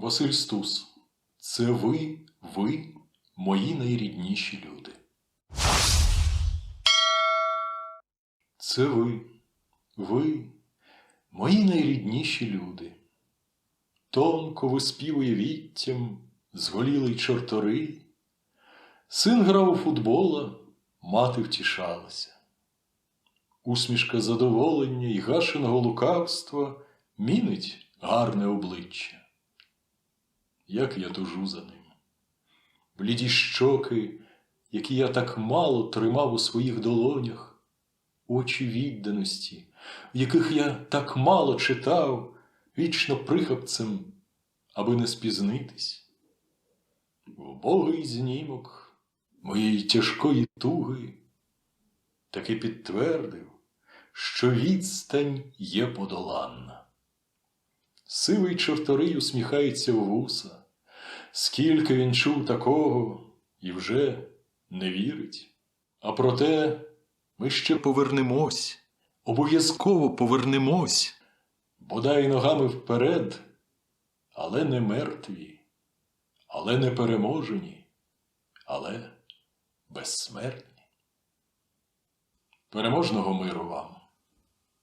Василь Стус, це ви, ви, мої найрідніші люди. Це ви, ви, мої найрідніші люди. Тонко виспівує віттям зголілий чорторий. Син грав у футбола, мати втішалася. Усмішка задоволення і гашеного лукавства мінить гарне обличчя. Як я тужу за ним. Бліді щоки, які я так мало тримав у своїх долонях, очі відданості, в яких я так мало читав, вічно прихапцем, аби не спізнитись. Вбогий знімок моєї тяжкої туги таки підтвердив, що відстань є подоланна. Сивий чорторий усміхається в вуса, скільки він чув такого і вже не вірить. А проте ми ще повернемось, обов'язково повернемось, бодай ногами вперед, але не мертві, але не переможені, але безсмертні. Переможного миру вам!